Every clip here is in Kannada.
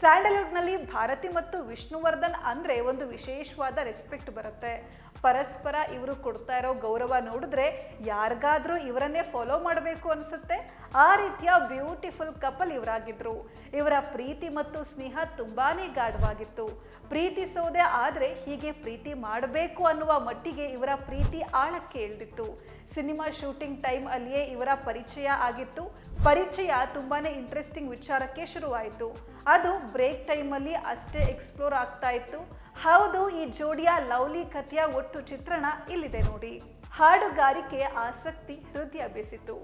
ಸ್ಯಾಂಡಲ್ವುಡ್ನಲ್ಲಿ ಭಾರತಿ ಮತ್ತು ವಿಷ್ಣುವರ್ಧನ್ ಅಂದರೆ ಒಂದು ವಿಶೇಷವಾದ ರೆಸ್ಪೆಕ್ಟ್ ಬರುತ್ತೆ. ಪರಸ್ಪರ ಇವರು ಕೊಡ್ತಾ ಇರೋ ಗೌರವ ನೋಡಿದ್ರೆ ಯಾರಿಗಾದರೂ ಇವರನ್ನೇ ಫಾಲೋ ಮಾಡಬೇಕು ಅನಿಸುತ್ತೆ. ಆ ರೀತಿಯ ಬ್ಯೂಟಿಫುಲ್ ಕಪಲ್ ಇವರಾಗಿದ್ರು. ಇವರ ಪ್ರೀತಿ ಮತ್ತು ಸ್ನೇಹ ತುಂಬಾ ಗಾಢವಾಗಿತ್ತು. ಪ್ರೀತಿಸೋದೇ ಆದರೆ ಹೀಗೆ ಪ್ರೀತಿ ಮಾಡಬೇಕು ಅನ್ನುವ ಮಟ್ಟಿಗೆ ಇವರ ಪ್ರೀತಿ ಆಳಕ್ಕೆ ಇಳಿದಿತ್ತು. ಸಿನಿಮಾ ಶೂಟಿಂಗ್ ಟೈಮ್ ಅಲ್ಲಿಯೇ ಇವರ ಪರಿಚಯ ಆಗಿತ್ತು. ಪರಿಚಯ ತುಂಬಾ ಇಂಟ್ರೆಸ್ಟಿಂಗ್ ವಿಚಾರಕ್ಕೆ ಶುರುವಾಯಿತು. ಅದು ಬ್ರೇಕ್ ಟೈಮಲ್ಲಿ ಅಷ್ಟೇ ಎಕ್ಸ್ಪ್ಲೋರ್ ಆಗ್ತಾ ಇತ್ತು. ಹೌದು, ಈ ಜೋಡಿಯ ಲವ್ಲಿ ಕಥೆಯ ಒಟ್ಟು ಚಿತ್ರಣ ಇಲ್ಲಿದೆ ನೋಡಿ. ಹಾಡುಗಾರಿಕೆ ಆಸಕ್ತಿ ಹೃದಯ ಬೆಸಿತು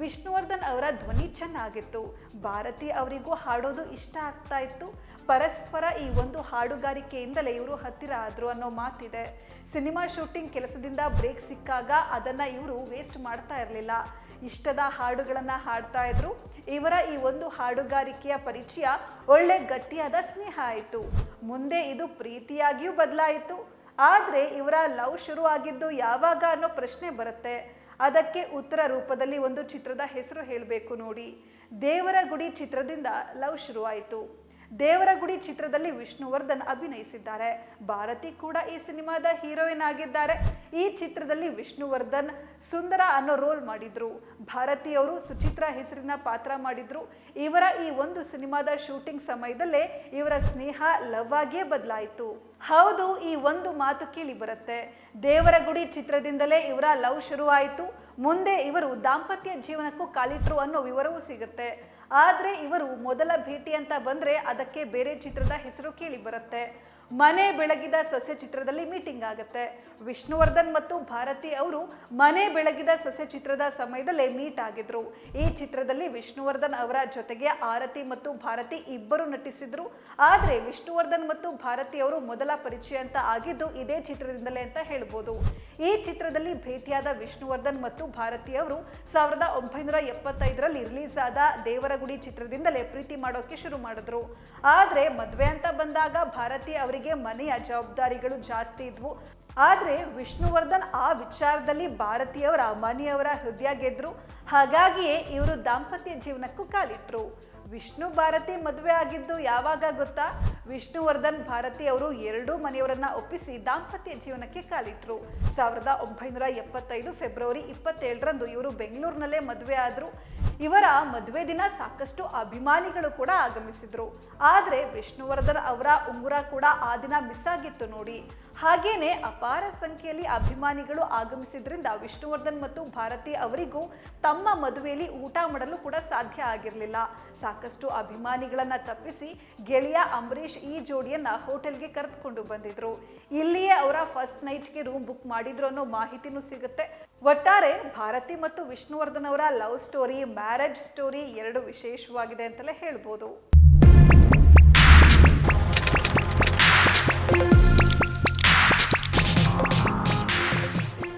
ವಿಷ್ಣುವರ್ಧನ್ ಅವರ ಧ್ವನಿ ಚೆನ್ನಾಗಿತ್ತು. ಭಾರತಿ ಅವರಿಗೂ ಹಾಡೋದು ಇಷ್ಟ ಆಗ್ತಾ ಇತ್ತು. ಪರಸ್ಪರ ಈ ಒಂದು ಹಾಡುಗಾರಿಕೆಯಿಂದಲೇ ಇವರು ಹತ್ತಿರ ಆದ್ರು ಅನ್ನೋ ಮಾತಿದೆ. ಸಿನಿಮಾ ಶೂಟಿಂಗ್ ಕೆಲಸದಿಂದ ಬ್ರೇಕ್ ಸಿಕ್ಕಾಗ ಅದನ್ನ ಇವರು ವೇಸ್ಟ್ ಮಾಡ್ತಾ ಇರಲಿಲ್ಲ. ಇಷ್ಟದ ಹಾಡುಗಳನ್ನು ಹಾಡ್ತಾ ಇದ್ರು. ಇವರ ಈ ಒಂದು ಹಾಡುಗಾರಿಕೆಯ ಪರಿಚಯ ಒಳ್ಳೆ ಗಟ್ಟಿಯಾದ ಸ್ನೇಹ ಆಯಿತು. ಮುಂದೆ ಇದು ಪ್ರೀತಿಯಾಗಿಯೂ ಬದಲಾಯಿತು. ಆದರೆ ಇವರ ಲವ್ ಶುರು ಆಗಿದ್ದು ಯಾವಾಗ ಅನ್ನೋ ಪ್ರಶ್ನೆ ಬರುತ್ತೆ. ಅದಕ್ಕೆ ಉತ್ತರ ರೂಪದಲ್ಲಿ ಒಂದು ಚಿತ್ರದ ಹೆಸರು ಹೇಳಬೇಕು ನೋಡಿ. ದೇವರ ಗುಡಿ ಚಿತ್ರದಿಂದ ಲವ್ ಶುರುವಾಯಿತು. ದೇವರ ಗುಡಿ ಚಿತ್ರದಲ್ಲಿ ವಿಷ್ಣುವರ್ಧನ್ ಅಭಿನಯಿಸಿದ್ದಾರೆ. ಭಾರತಿ ಕೂಡ ಈ ಸಿನಿಮಾದ ಹೀರೋಯಿನ್ ಆಗಿದ್ದಾರೆ. ಈ ಚಿತ್ರದಲ್ಲಿ ವಿಷ್ಣುವರ್ಧನ್ ಸುಂದರ ಅನ್ನೋ ರೋಲ್ ಮಾಡಿದ್ರು. ಭಾರತಿ ಅವರು ಸುಚಿತ್ರ ಹೆಸರಿನ ಪಾತ್ರ ಮಾಡಿದ್ರು. ಇವರ ಈ ಒಂದು ಸಿನಿಮಾದ ಶೂಟಿಂಗ್ ಸಮಯದಲ್ಲೇ ಇವರ ಸ್ನೇಹ ಲವ್ ಆಗಿಯೇ ಬದಲಾಯಿತು. ಹೌದು, ಈ ಒಂದು ಮಾತು ಕೇಳಿ ಬರುತ್ತೆ. ದೇವರ ಗುಡಿ ಚಿತ್ರದಿಂದಲೇ ಇವರ ಲವ್ ಶುರುವಾಯಿತು. ಮುಂದೆ ಇವರು ದಾಂಪತ್ಯ ಜೀವನಕ್ಕೂ ಕಾಲಿಟ್ರು ಅನ್ನೋ ವಿವರವೂ ಸಿಗುತ್ತೆ. ಆದರೆ ಇವರು ಮೊದಲ ಭೇಟಿ ಅಂತ ಬಂದರೆ ಅದಕ್ಕೆ ಬೇರೆ ಚಿತ್ರದ ಹೆಸರು ಕೇಳಿ ಬರುತ್ತೆ. ಮನೆ ಬೆಳಗಿದ ಸಸ್ಯ ಚಿತ್ರದಲ್ಲಿ ಮೀಟಿಂಗ್ ಆಗುತ್ತೆ. ವಿಷ್ಣುವರ್ಧನ್ ಮತ್ತು ಭಾರತಿ ಅವರು ಮನೆ ಬೆಳಗಿದ ಸಸ್ಯ ಚಿತ್ರದ ಸಮಯದಲ್ಲೇ ಮೀಟ್ ಆಗಿದ್ರು. ಈ ಚಿತ್ರದಲ್ಲಿ ವಿಷ್ಣುವರ್ಧನ್ ಅವರ ಜೊತೆಗೆ ಆರತಿ ಮತ್ತು ಭಾರತಿ ಇಬ್ಬರು ನಟಿಸಿದ್ರು. ಆದರೆ ವಿಷ್ಣುವರ್ಧನ್ ಮತ್ತು ಭಾರತಿ ಅವರು ಮೊದಲ ಪರಿಚಯ ಅಂತ ಆಗಿದ್ದು ಇದೇ ಚಿತ್ರದಿಂದಲೇ ಅಂತ ಹೇಳ್ಬೋದು. ಈ ಚಿತ್ರದಲ್ಲಿ ಭೇಟಿಯಾದ ವಿಷ್ಣುವರ್ಧನ್ ಮತ್ತು ಭಾರತಿ ಅವರು ಸಾವಿರದ ಒಂಬೈನೂರ ಎಪ್ಪತ್ತೈದರಲ್ಲಿ ರಿಲೀಸ್ ಆದ ದೇವರಗುಡಿ ಚಿತ್ರದಿಂದಲೇ ಪ್ರೀತಿ ಮಾಡೋಕೆ ಶುರು ಮಾಡಿದ್ರು. ಆದರೆ ಮದುವೆ ಅಂತ ಬಂದಾಗ ಭಾರತಿ ಅವರಿಗೆ ಮನೆಯ ಜವಾಬ್ದಾರಿಗಳು ಜಾಸ್ತಿ ಇದ್ವು. ಆದರೆ ವಿಷ್ಣುವರ್ಧನ್ ಆ ವಿಚಾರದಲ್ಲಿ ಭಾರತೀಯವರ ಮನೆಯವರ ಹೃದಯ ಗೆದ್ರು. ಹಾಗಾಗಿಯೇ ಇವರು ದಾಂಪತ್ಯ ಜೀವನಕ್ಕೂ ಕಾಲಿಟ್ರು. ವಿಷ್ಣು ಭಾರತಿ ಮದುವೆ ಆಗಿದ್ದು ಯಾವಾಗ ಗೊತ್ತಾ? ವಿಷ್ಣುವರ್ಧನ್ ಭಾರತಿ ಅವರು ಎರಡೂ ಮನೆಯವರನ್ನ ಒಪ್ಪಿಸಿ ದಾಂಪತ್ಯ ಜೀವನಕ್ಕೆ ಕಾಲಿಟ್ರು. ಸಾವಿರದ ಒಂಬೈನೂರ ಎಪ್ಪತ್ತೈದು ಫೆಬ್ರವರಿ ಇಪ್ಪತ್ತೇಳರಂದು ಇವರು ಬೆಂಗಳೂರಿನಲ್ಲೇ ಮದುವೆ ಆದರು. ಇವರ ಮದುವೆ ದಿನ ಸಾಕಷ್ಟು ಅಭಿಮಾನಿಗಳು ಕೂಡ ಆಗಮಿಸಿದ್ರು. ಆದರೆ ವಿಷ್ಣುವರ್ಧನ್ ಅವರ ಉಂಗುರ ಕೂಡ ಆ ದಿನ ಮಿಸ್ ಆಗಿತ್ತು ನೋಡಿ. ಹಾಗೇನೆ ಅಪಾರ ಸಂಖ್ಯೆಯಲ್ಲಿ ಅಭಿಮಾನಿಗಳು ಆಗಮಿಸಿದ್ರಿಂದ ವಿಷ್ಣುವರ್ಧನ್ ಮತ್ತು ಭಾರತಿ ಅವರಿಗೂ ತಮ್ಮ ಮದುವೆಯಲ್ಲಿ ಊಟ ಮಾಡಲು ಕೂಡ ಸಾಧ್ಯ ಆಗಿರಲಿಲ್ಲ. ಸಾಕಷ್ಟು ಅಭಿಮಾನಿಗಳನ್ನ ತಪ್ಪಿಸಿ ಗೆಳೆಯ ಅಂಬರೀಷ್ ಈ ಜೋಡಿಯನ್ನ ಹೋಟೆಲ್ಗೆ ಕರೆದುಕೊಂಡು ಬಂದಿದ್ರು. ಇಲ್ಲಿಯೇ ಅವರ ಫಸ್ಟ್ ನೈಟ್ಗೆ ರೂಮ್ ಬುಕ್ ಮಾಡಿದ್ರು ಅನ್ನೋ ಮಾಹಿತಿನೂ ಸಿಗುತ್ತೆ. ಒಟ್ಟಾರೆ ಭಾರತಿ ಮತ್ತು ವಿಷ್ಣುವರ್ಧನ್ ಅವರ ಲವ್ ಸ್ಟೋರಿ ಮ್ಯಾರೇಜ್ ಸ್ಟೋರಿ ಎರಡು ವಿಶೇಷವಾಗಿದೆ ಅಂತಲೇ ಹೇಳ್ಬೋದು.